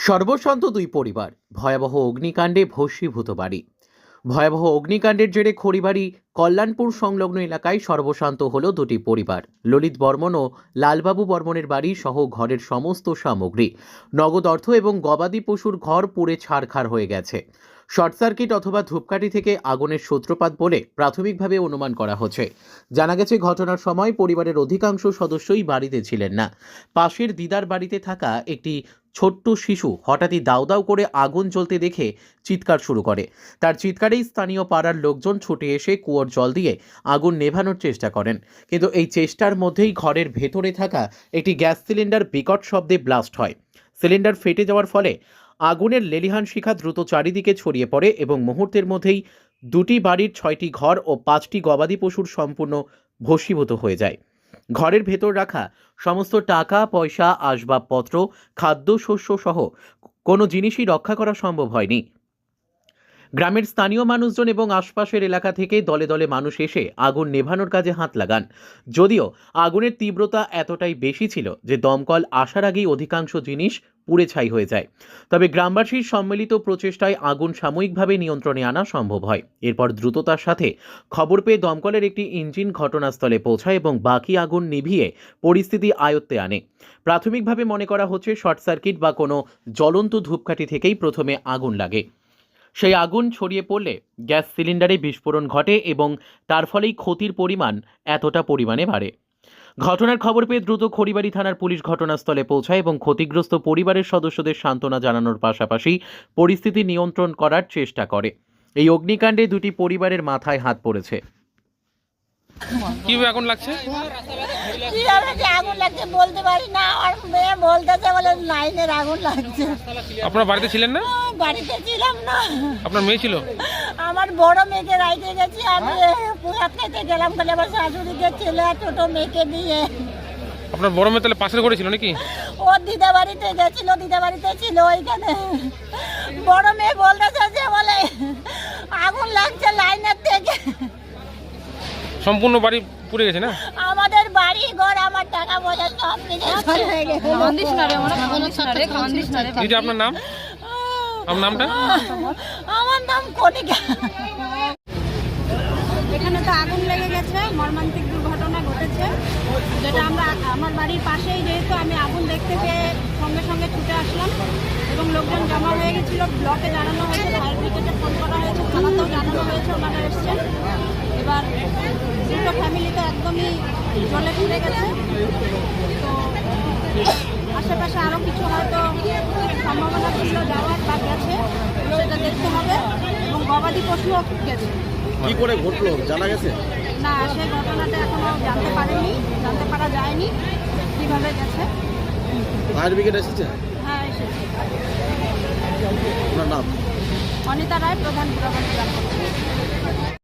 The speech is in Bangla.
সর্বশান্ত দুই পরিবার, ভয়াবহ অগ্নিকাণ্ডে ভস্মীভূত বাড়ি। ভয়াবহ অগ্নিকাণ্ডের জেরে খড়িবাড়ি কল্যাণপুর সংলগ্ন এলাকায় সর্বশান্ত হল দুটি পরিবার, ললিত বর্মন ও লালবাবু বর্মনের বাড়ি সহ ঘরের সমস্ত সামগ্রী। নগদ অর্থ এবং গবাদি পশুর ঘর পুড়ে ছারখার হয়ে গেছে। শর্ট সার্কিট অথবা ধূপকাঠি থেকে আগুনের সূত্রপাত বলে প্রাথমিকভাবে অনুমান করা হচ্ছে। জানা গেছে, ঘটনার সময় পরিবারের অধিকাংশ সদস্যই বাড়িতে ছিলেন না। পাশের দিদার বাড়িতে থাকা একটি ছোট্ট শিশু হঠাৎই দাউ করে আগুন জ্বলতে দেখে চিৎকার শুরু করে। তার চিৎকারেই স্থানীয় পাড়ার লোকজন ছুটে এসে কুয়োর জল দিয়ে আগুন নেভানোর চেষ্টা করেন। কিন্তু এই চেষ্টার মধ্যেই ঘরের ভেতরে থাকা একটি গ্যাস সিলিন্ডার বিকট শব্দে ব্লাস্ট হয়। সিলিন্ডার ফেটে যাওয়ার ফলে আগুনের লেলিহান শিখা দ্রুত চারিদিকে ছড়িয়ে পড়ে এবং মুহূর্তের মধ্যেই দুটি বাড়ির ছয়টি ঘর ও পাঁচটি গবাদি পশুর সম্পূর্ণ ভস্মীভূত হয়ে যায়। ঘরের ভেতর রাখা সমস্ত টাকা, পয়সা, আসবাবপত্র খাদ্যশস্য সহ কোনো জিনিসই রক্ষা করা সম্ভব হয়নি। গ্রামের স্থানীয় মানুষজন এবং আশপাশের এলাকা থেকে দলে দলে মানুষ এসে আগুন নেভানোর কাজে হাত লাগান। যদিও আগুনের তীব্রতা এতটাই বেশি ছিল যে দমকল আসার আগেই অধিকাংশ জিনিস পুড়ে ছাই হয়ে যায়। তবে গ্রামবাসীর সম্মিলিত প্রচেষ্টায় আগুন সাময়িকভাবে নিয়ন্ত্রণে আনা সম্ভব হয়। এরপর দ্রুততার সাথে খবর পেয়ে দমকলের একটি ইঞ্জিন ঘটনাস্থলে পৌঁছায় এবং বাকি আগুন নিভিয়ে পরিস্থিতি আয়ত্তে আনে। প্রাথমিকভাবে মনে করা হচ্ছে শর্ট সার্কিট বা কোনো জ্বলন্ত ধূপকাঠি থেকেই প্রথমে আগুন লাগে। সেই আগুন ছড়িয়ে পড়লে গ্যাস সিলিন্ডারে বিস্ফোরণ ঘটে এবং তার ফলেই ক্ষতির পরিমাণ এতটা পরিমাণে বাড়ে। ঘটনার খবর পেয়ে দ্রুত খড়িবাড়ি থানার পুলিশ ঘটনাস্থলে পৌঁছায় এবং ক্ষতিগ্রস্ত পরিবারের সদস্যদের সান্ত্বনা জানানোর পাশাপাশি পরিস্থিতি নিয়ন্ত্রণ করার চেষ্টা করে। এই অগ্নিকাণ্ডে দুটি পরিবারের মাথায় হাত পড়েছে। কীভাবে আগুন লাগছে? কীভাবে যে আগুন লাগছে বলতে পারি না। আর মেয়ে বলতেছে বলে লাইনের আগুন লাগছে। আপনার বাড়িতে ছিলেন না? বাড়িতে ছিলাম না। আপনার মেয়ে ছিল? আমার বড় মেয়েকে রাইতে গেছি আমি পুরাত গেলাম বলে আমার শাশুড়িকে ছেলে আর ছোট মেয়েকে দিয়ে। আপনার বড় মেয়ে তাহলে পাশের ঘরে ছিল নাকি? ও দিদা বাড়িতে গেছিল দিদা বাড়িতে ছিল ওইখানে। বড় মেয়ে বলতেছে যে বলে আগুন লাগছে লাইনের থেকে সম্পূর্ণ বাড়ি পুড়ে গেছে না? আমাদের বাড়ি ঘর আমার টাকা পয়সা সব ছয় হয়ে গেছে। দিদি আপনার নাম? আপনার নামটা? আমার নাম কণিকা। এখানে তো আগুন লেগে গেছে মর্মান্তিক দুর্ঘটনা ঘটেছে। যেটা আমরা আমার বাড়ির পাশেই যেহেতু আমি আগুন দেখতে পেয়ে সঙ্গে সঙ্গে ছুটে আসলাম এবং লোকজন জমা হয়ে গেছিল ব্লকে জানানো হয়েছে ফায়ার ব্রিগেডে ফোন করা হয়েছে থানাতেও জানানো হয়েছে ওনারা এসছেন এবার দুটো ফ্যামিলি তো একদমই জলে ফিরে গেছে। তো আশেপাশে আরও কিছু হয়তো সম্ভাবনা ছিল যাওয়ার বা গেছে সেটা দেখতে হবে। এবং গবাদি পশুও গেছে। কি করে ঘটলো? জানা গেছে? না সেই ঘটনাটা এখনও জানতে পারেনি জানতে পারা যায়নি কীভাবে গেছে। ফায়ার ব্রিগেড এসেছে? হ্যাঁ এসেছে। আপনার নাম? অনিতা রায় প্রধান পঞ্চায়েত।